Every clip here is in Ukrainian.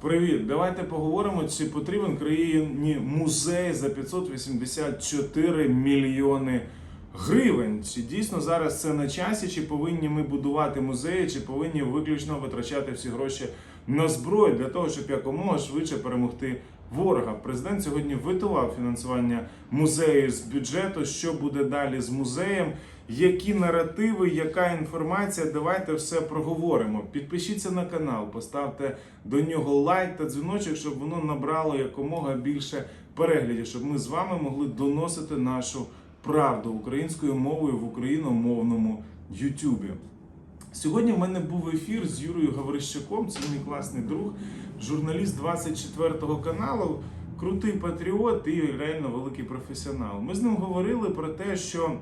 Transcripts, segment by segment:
Привіт, давайте поговоримо, чи потрібен країні музей за 584 мільйони гривень. Чи дійсно зараз це на часі, чи повинні ми будувати музеї, чи повинні виключно витрачати всі гроші на зброю для того, щоб якомога швидше перемогти ворога. Президент сьогодні витував фінансування музею з бюджету. Що буде далі з музеєм? Які наративи, яка інформація? Давайте все проговоримо. Підпишіться на канал, поставте до нього лайк та дзвіночок, щоб воно набрало якомога більше переглядів, щоб ми з вами могли доносити нашу правду українською мовою в україномовному Ютубі. Сьогодні в мене був ефір з Юрою Гаврищаком, це мій класний друг, журналіст 24 каналу, крутий патріот і реально великий професіонал. Ми з ним говорили про те, що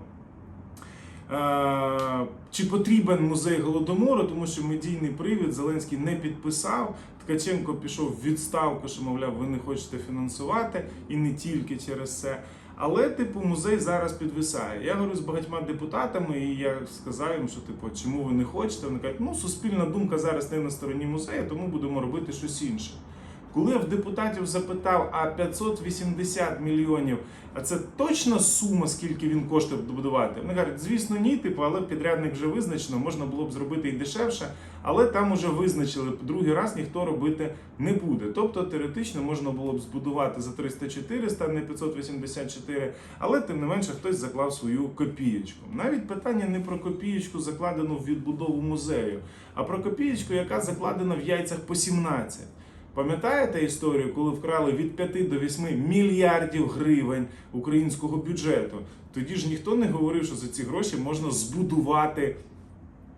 чи потрібен музей голодомору, тому що медійний привід Зеленський не підписав. Ткаченко пішов в відставку, що мовляв, ви не хочете фінансувати, і не тільки через це. Але, типу, музей зараз підвисає. Я говорю з багатьма депутатами, і я сказав їм, що типу, чому ви не хочете? Вони кажуть, ну суспільна думка зараз не на стороні музею, тому будемо робити щось інше. Коли я в депутатів запитав, а 580 мільйонів, а це точна сума, скільки він коштує будувати? Вони кажуть, звісно, ні, типу, але підрядник вже визначено, можна було б зробити і дешевше, але там уже визначили, другий раз ніхто робити не буде. Тобто теоретично можна було б збудувати за 300-400, а не 584, але тим не менше хтось заклав свою копієчку. Навіть питання не про копієчку, закладену в відбудову музею, а про копієчку, яка закладена в яйцях по 17. Пам'ятаєте історію, коли вкрали від 5 до 8 мільярдів гривень українського бюджету? Тоді ж ніхто не говорив, що за ці гроші можна збудувати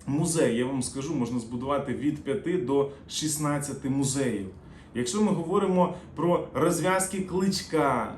музей. Я вам скажу, можна збудувати від 5 до 16 музеїв. Якщо ми говоримо про розв'язки кличка,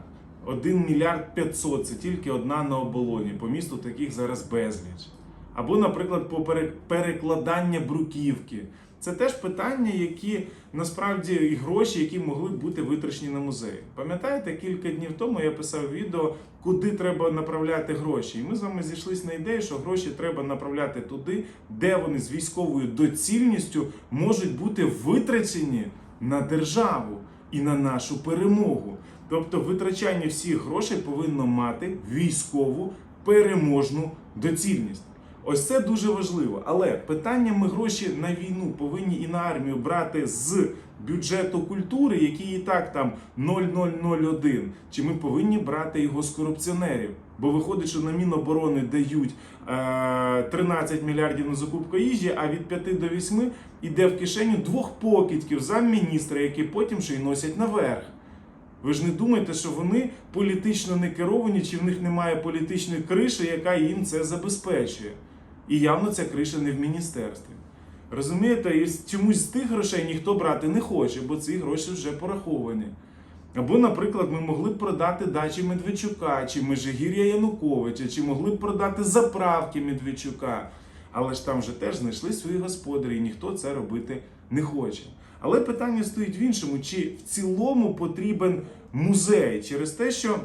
1 мільярд 500 це тільки одна на оболоні. По місту таких зараз безліч. Або, наприклад, по перекладання бруківки. Це теж питання, які насправді і гроші, які могли б бути витрачені на музеї. Пам'ятаєте, кілька днів тому я писав відео, куди треба направляти гроші. І ми з вами зійшлися на ідею, що гроші треба направляти туди, де вони з військовою доцільністю можуть бути витрачені на державу і на нашу перемогу. Тобто витрачання всіх грошей повинно мати військову переможну доцільність. Ось це дуже важливо. Але питання ми гроші на війну повинні і на армію брати з бюджету культури, який і так там 0,001. Чи ми повинні брати його з корупціонерів? Бо виходить, що на Міноборони дають е, 13 мільярдів на закупку їжі, а від 5 до 8 йде в кишеню двох покидьків замміністра, які потім ще й носять наверх. Ви ж не думаєте, що вони політично не керовані, чи в них немає політичної криші, яка їм це забезпечує. І явно ця криша не в міністерстві. Розумієте, і чомусь з тих грошей ніхто брати не хоче, бо ці гроші вже пораховані. Або, наприклад, ми могли б продати дачі Медведчука, чи Межигір'я Януковича, чи могли б продати заправки Медведчука. Але ж там вже теж знайшли свої господарі, і ніхто це робити не хоче. Але питання стоїть в іншому: чи в цілому потрібен музей через те, що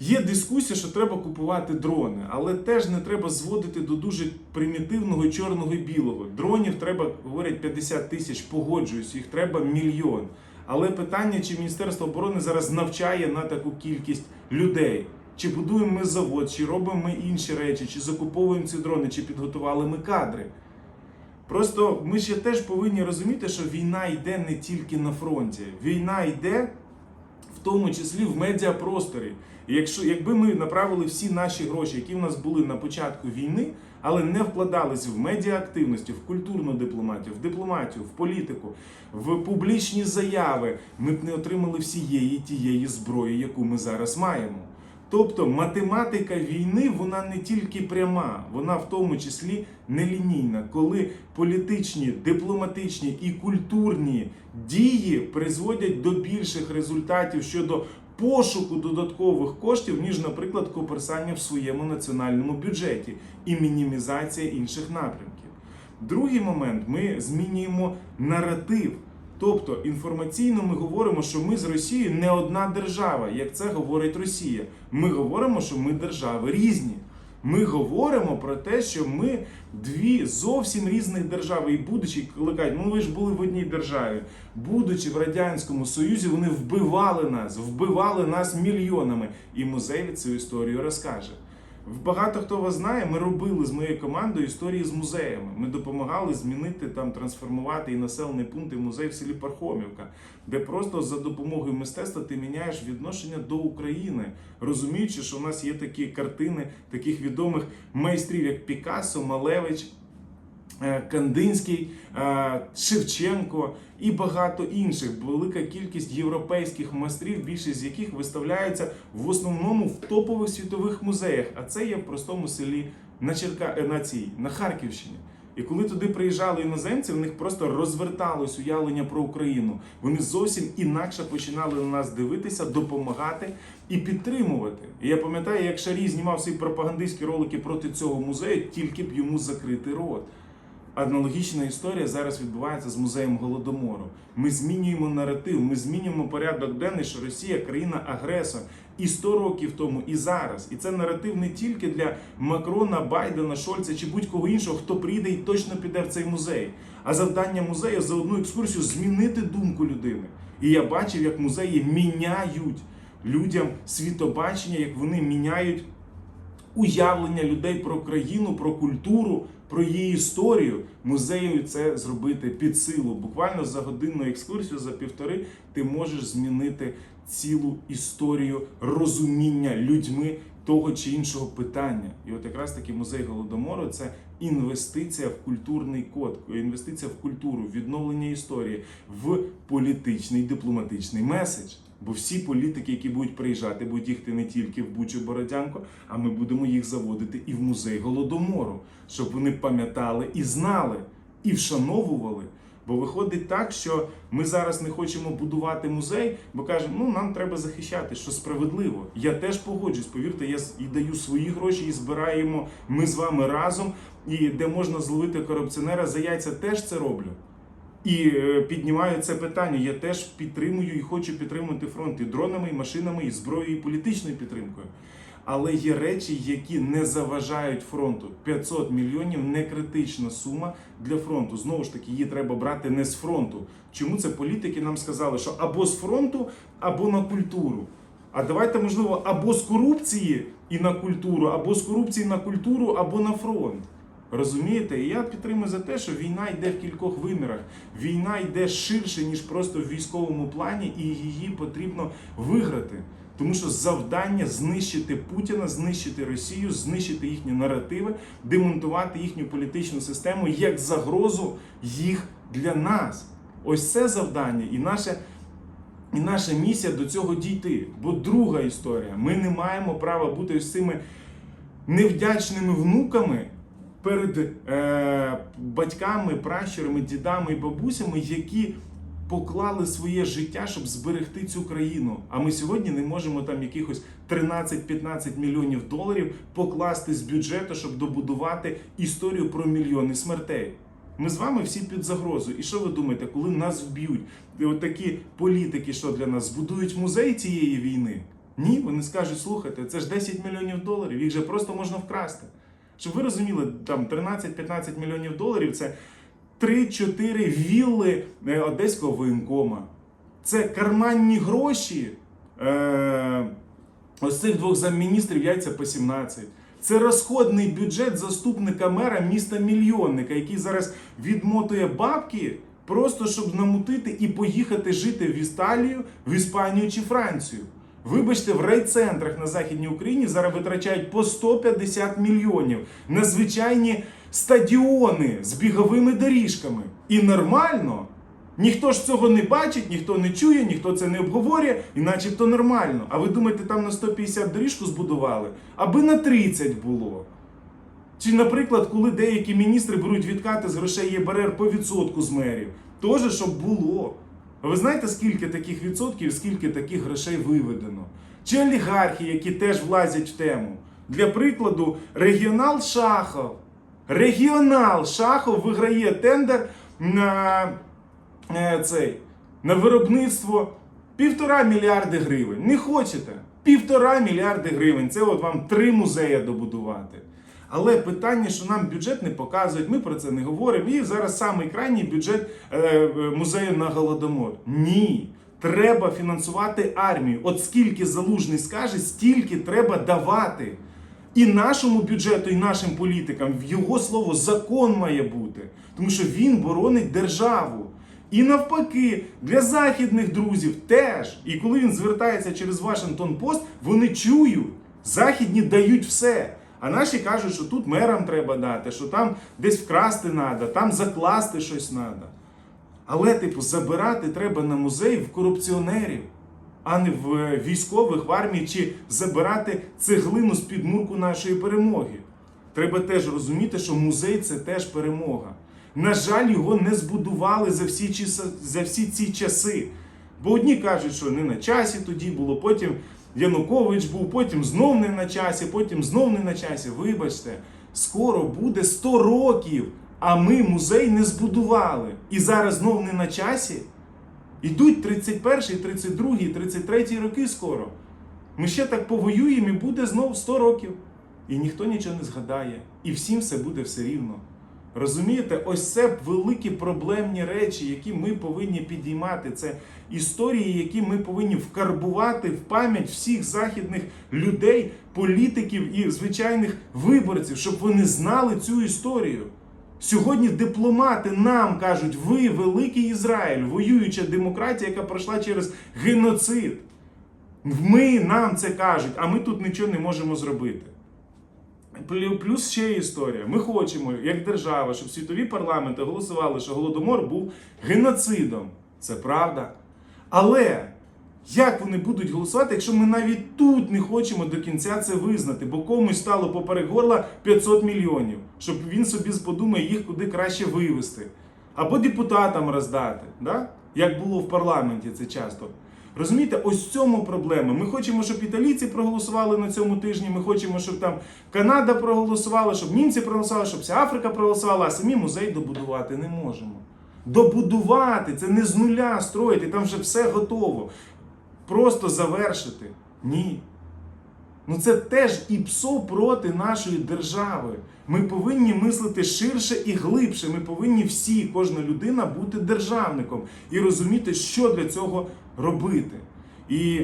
Є дискусія, що треба купувати дрони, але теж не треба зводити до дуже примітивного чорного і білого. Дронів треба, говорять, 50 тисяч, погоджуюсь, їх треба мільйон. Але питання, чи Міністерство оборони зараз навчає на таку кількість людей. Чи будуємо ми завод, чи робимо ми інші речі, чи закуповуємо ці дрони, чи підготували ми кадри. Просто ми ще теж повинні розуміти, що війна йде не тільки на фронті. Війна йде тому числі в медіапросторі. І якщо якби ми направили всі наші гроші, які в нас були на початку війни, але не вкладались в медіаактивності, в культурну дипломатію, в дипломатію, в політику, в публічні заяви, ми б не отримали всієї тієї зброї, яку ми зараз маємо. Тобто математика війни вона не тільки пряма, вона в тому числі нелінійна, коли політичні, дипломатичні і культурні дії призводять до більших результатів щодо пошуку додаткових коштів, ніж, наприклад, коперсання в своєму національному бюджеті і мінімізація інших напрямків. Другий момент ми змінюємо наратив. Тобто інформаційно ми говоримо, що ми з Росією не одна держава, як це говорить Росія. Ми говоримо, що ми держави різні. Ми говоримо про те, що ми дві зовсім різних держави. І будучи, коли кажуть, ну ви ж були в одній державі, будучи в Радянському Союзі, вони вбивали нас, вбивали нас мільйонами. І музей від цю історію розкаже. Багато хто вас знає, ми робили з моєю командою історії з музеями. Ми допомагали змінити там, трансформувати і населений пункт і музей в селі Пархомівка, де просто за допомогою мистецтва ти міняєш відношення до України, розуміючи, що в нас є такі картини таких відомих майстрів, як Пікассо, Малевич. Е, Кандинський, е, Шевченко і багато інших. Велика кількість європейських майстрів, більшість з яких виставляються в основному в топових світових музеях. А це є в простому селі на Черка... е, на, цій, на Харківщині. І коли туди приїжджали іноземці, в них просто розверталось уявлення про Україну. Вони зовсім інакше починали на нас дивитися, допомагати і підтримувати. І я пам'ятаю, як Шарій знімав свої пропагандистські ролики проти цього музею, тільки б йому закрити рот. Аналогічна історія зараз відбувається з музеєм Голодомору. Ми змінюємо наратив, ми змінюємо порядок денний, що Росія країна-агресор і 100 років тому, і зараз. І це наратив не тільки для Макрона, Байдена, Шольца чи будь-кого іншого, хто прийде і точно піде в цей музей. А завдання музею за одну екскурсію змінити думку людини. І я бачив, як музеї міняють людям світобачення, як вони міняють уявлення людей про країну, про культуру, про її історію. Музею це зробити під силу. Буквально за годинну екскурсію, за півтори, ти можеш змінити цілу історію розуміння людьми того чи іншого питання. І от якраз таки музей голодомору це інвестиція в культурний код, інвестиція в культуру, відновлення історії, в політичний дипломатичний меседж. Бо всі політики, які будуть приїжджати, будуть їхати не тільки в Бучу Бородянку, а ми будемо їх заводити і в музей голодомору, щоб вони пам'ятали і знали, і вшановували. Бо виходить так, що ми зараз не хочемо будувати музей, бо кажемо, ну нам треба захищати, що справедливо. Я теж погоджуюсь. Повірте, я і даю свої гроші, і збираємо ми з вами разом. І де можна зловити корупціонера за яйця, теж це роблю. І е, піднімаю це питання. Я теж підтримую і хочу підтримувати фронт і дронами, і машинами, і зброєю, і політичною підтримкою. Але є речі, які не заважають фронту. 500 мільйонів не критична сума для фронту. Знову ж таки, її треба брати не з фронту. Чому це політики нам сказали, що або з фронту, або на культуру. А давайте, можливо, або з корупції і на культуру, або з корупції на культуру, або на фронт. Розумієте? І я підтримую за те, що війна йде в кількох вимірах. Війна йде ширше, ніж просто в військовому плані, і її потрібно виграти. Тому що завдання знищити Путіна, знищити Росію, знищити їхні наративи, демонтувати їхню політичну систему як загрозу їх для нас. Ось це завдання, і наше. І наша місія до цього дійти. Бо друга історія: ми не маємо права бути ось цими невдячними внуками перед е, батьками, пращурами, дідами і бабусями, які поклали своє життя, щоб зберегти цю країну. А ми сьогодні не можемо там якихось 13-15 мільйонів доларів покласти з бюджету, щоб добудувати історію про мільйони смертей. Ми з вами всі під загрозою. І що ви думаєте, коли нас вб'ють? І от такі політики, що для нас збудують музей цієї війни? Ні, вони скажуть, слухайте, це ж 10 мільйонів доларів, їх же просто можна вкрасти. Щоб ви розуміли, там 13-15 мільйонів доларів це 3-4 вілли е, одеського воєнкома. Це карманні гроші. Е, ось цих двох замміністрів яйця по 17. Це розходний бюджет заступника мера міста мільйонника, який зараз відмотує бабки, просто щоб намутити і поїхати жити в Італію, в Іспанію чи Францію. Вибачте, в райцентрах на Західній Україні зараз витрачають по 150 мільйонів на звичайні стадіони з біговими доріжками. І нормально. Ніхто ж цього не бачить, ніхто не чує, ніхто це не обговорює, і начебто нормально. А ви думаєте, там на 150 доріжку збудували? Аби на 30 було. Чи, наприклад, коли деякі міністри беруть відкати з грошей ЄБРР по відсотку з мерів, теж щоб було. Ви знаєте, скільки таких відсотків, скільки таких грошей виведено? Чи олігархи, які теж влазять в тему? Для прикладу, регіонал Шахов. Регіонал Шахов виграє тендер на е, цей на виробництво півтора мільярди гривень. Не хочете? Півтора мільярди гривень. Це от вам три музеї добудувати. Але питання, що нам бюджет не показують, ми про це не говоримо. І зараз самий крайній бюджет е, е, музею на голодомор. Ні. Треба фінансувати армію. От скільки залужний скаже, стільки треба давати. І нашому бюджету, і нашим політикам в його слово закон має бути, тому що він боронить державу. І навпаки, для західних друзів теж. І коли він звертається через Вашингтон Пост, вони чують, західні дають все. А наші кажуть, що тут мерам треба дати, що там десь вкрасти треба, там закласти щось треба. Але, типу, забирати треба на музей в корупціонерів, а не в військових в армії чи забирати цеглину з підмурку нашої перемоги. Треба теж розуміти, що музей це теж перемога. На жаль, його не збудували за всі, за всі ці часи. Бо одні кажуть, що не на часі тоді було, потім Янукович був, потім знов не на часі, потім знов не на часі. Вибачте, скоро буде 100 років, а ми музей не збудували. І зараз знов не на часі. Ідуть 31, 32, 33 роки скоро. Ми ще так повоюємо і буде знов 100 років. І ніхто нічого не згадає. І всім все буде все рівно. Розумієте, ось це великі проблемні речі, які ми повинні підіймати. Це історії, які ми повинні вкарбувати в пам'ять всіх західних людей, політиків і звичайних виборців, щоб вони знали цю історію. Сьогодні дипломати нам кажуть, ви великий Ізраїль, воююча демократія, яка пройшла через геноцид. Ми нам це кажуть, а ми тут нічого не можемо зробити. Плю- Плюс ще історія. Ми хочемо, як держава, щоб світові парламенти голосували, що голодомор був геноцидом. Це правда. Але як вони будуть голосувати, якщо ми навіть тут не хочемо до кінця це визнати, бо комусь стало поперек горла 500 мільйонів, щоб він собі подумає їх куди краще вивести. Або депутатам роздати, да? як було в парламенті це часто. Розумієте, ось в цьому проблема. Ми хочемо, щоб італійці проголосували на цьому тижні. Ми хочемо, щоб там Канада проголосувала, щоб німці проголосували, щоб вся Африка проголосувала, а самі музей добудувати не можемо. Добудувати це не з нуля строїти, там вже все готово. Просто завершити. Ні. Ну це теж і псо проти нашої держави. Ми повинні мислити ширше і глибше. Ми повинні всі, кожна людина бути державником і розуміти, що для цього робити. І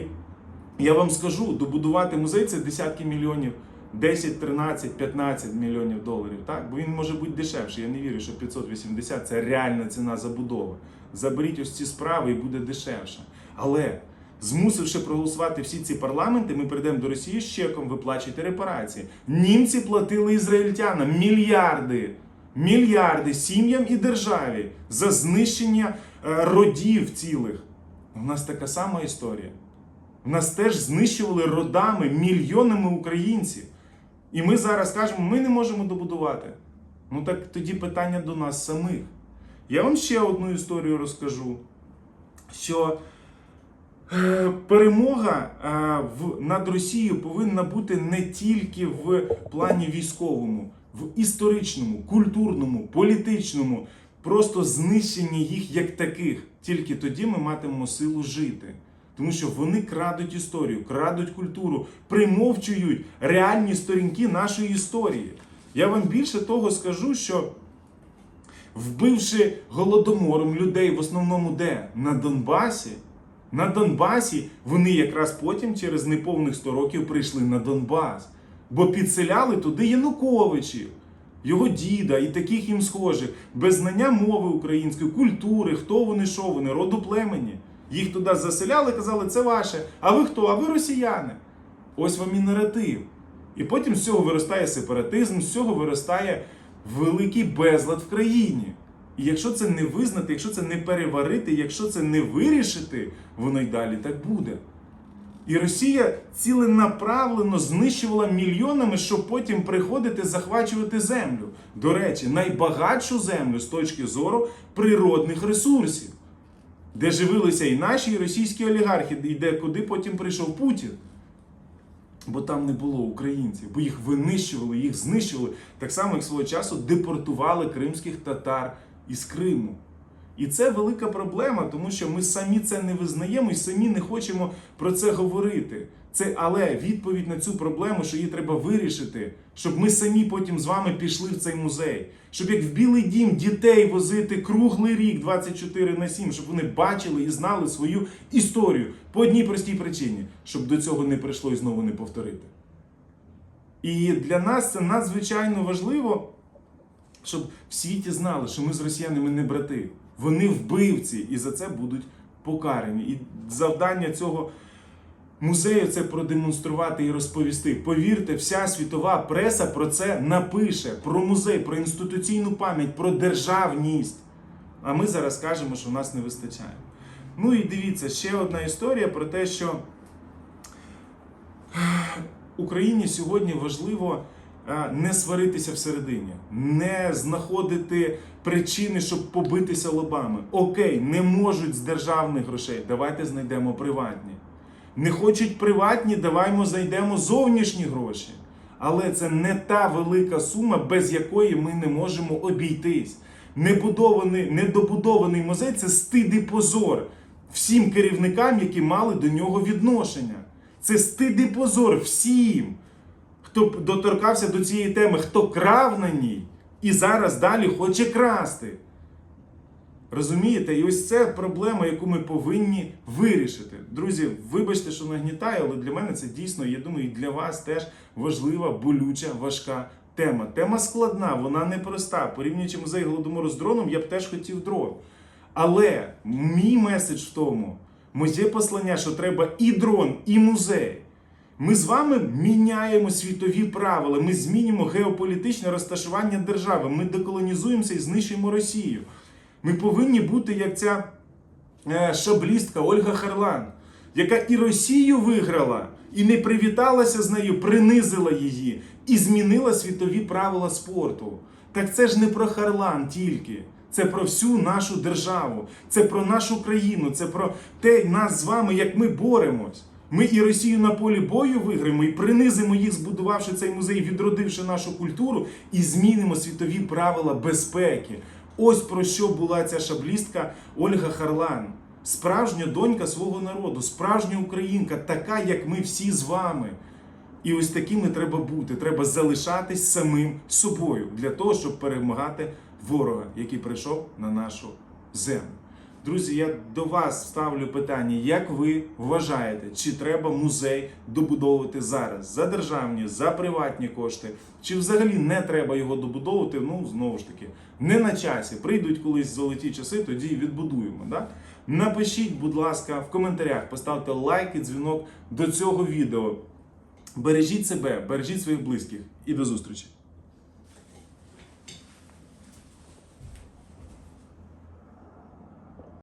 я вам скажу, добудувати музей це десятки мільйонів, 10, 13, 15 мільйонів доларів. Так? Бо він може бути дешевший. Я не вірю, що 580 це реальна ціна забудови. Заберіть ось ці справи і буде дешевше. Але змусивши проголосувати всі ці парламенти, ми прийдемо до Росії з чеком, виплачуйте репарації. Німці платили ізраїльтянам мільярди. Мільярди сім'ям і державі за знищення е, родів цілих. У нас така сама історія. У нас теж знищували родами мільйонами українців. І ми зараз кажемо, ми не можемо добудувати. Ну так тоді питання до нас самих. Я вам ще одну історію розкажу, що перемога е, над Росією повинна бути не тільки в плані військовому, в історичному, культурному, політичному, просто знищення їх як таких. Тільки тоді ми матимемо силу жити. Тому що вони крадуть історію, крадуть культуру, примовчують реальні сторінки нашої історії. Я вам більше того скажу, що вбивши голодомором людей в основному де? На Донбасі. На Донбасі вони якраз потім, через неповних 100 років, прийшли на Донбас. Бо підселяли туди Януковичів, його діда і таких їм схожих, без знання мови української, культури, хто вони, що вони, роду племені. Їх туди заселяли, казали, це ваше. А ви хто? А ви росіяни. Ось вам і наратив. І потім з цього виростає сепаратизм, з цього виростає великий безлад в країні. І якщо це не визнати, якщо це не переварити, якщо це не вирішити, воно й далі так буде. І Росія ціленаправлено знищувала мільйонами, щоб потім приходити захвачувати землю. До речі, найбагатшу землю з точки зору природних ресурсів, де живилися і наші, і російські олігархи, і де куди потім прийшов Путін. Бо там не було українців, бо їх винищували, їх знищували. Так само, як свого часу депортували кримських татар із Криму. І це велика проблема, тому що ми самі це не визнаємо і самі не хочемо про це говорити. Це але відповідь на цю проблему, що її треба вирішити, щоб ми самі потім з вами пішли в цей музей. Щоб як в Білий дім дітей возити круглий рік 24 на 7, щоб вони бачили і знали свою історію по одній простій причині, щоб до цього не прийшло і знову не повторити. І для нас це надзвичайно важливо, щоб в світі знали, що ми з росіянами не брати. Вони вбивці і за це будуть покарані. І завдання цього музею це продемонструвати і розповісти. Повірте, вся світова преса про це напише: про музей, про інституційну пам'ять, про державність. А ми зараз кажемо, що в нас не вистачає. Ну і дивіться, ще одна історія про те, що Україні сьогодні важливо не сваритися всередині, не знаходити причини, щоб побитися лобами. Окей, не можуть з державних грошей. Давайте знайдемо приватні. Не хочуть приватні, даваймо знайдемо зовнішні гроші. Але це не та велика сума, без якої ми не можемо обійтись. Небудований, недобудований музей це стид і позор всім керівникам, які мали до нього відношення. Це стид і позор всім, хто доторкався до цієї теми, хто крав на ній і зараз далі хоче красти. Розумієте? І ось це проблема, яку ми повинні вирішити. Друзі, вибачте, що нагнітаю, але для мене це дійсно, я думаю, і для вас теж важлива, болюча, важка тема. Тема складна, вона непроста. Порівнюючи музей голодомору з дроном, я б теж хотів дрон. Але мій меседж в тому, моє послання, що треба і дрон, і музей. Ми з вами міняємо світові правила, ми змінюємо геополітичне розташування держави, ми деколонізуємося і знищуємо Росію. Ми повинні бути як ця е, шаблістка Ольга Харлан, яка і Росію виграла, і не привіталася з нею, принизила її і змінила світові правила спорту. Так це ж не про Харлан тільки. Це про всю нашу державу, це про нашу країну, це про те нас з вами, як ми боремось. Ми і Росію на полі бою виграємо, і принизимо їх, збудувавши цей музей, відродивши нашу культуру, і змінимо світові правила безпеки. Ось про що була ця шаблістка Ольга Харлан. Справжня донька свого народу, справжня українка, така, як ми всі з вами. І ось такими треба бути. Треба залишатись самим собою для того, щоб перемагати ворога, який прийшов на нашу землю. Друзі, я до вас ставлю питання, як ви вважаєте, чи треба музей добудовувати зараз за державні, за приватні кошти, чи взагалі не треба його добудовувати? Ну знову ж таки, не на часі. Прийдуть колись золоті часи, тоді відбудуємо. Да? Напишіть, будь ласка, в коментарях, поставте лайк і дзвінок до цього відео. Бережіть себе, бережіть своїх близьких і до зустрічі!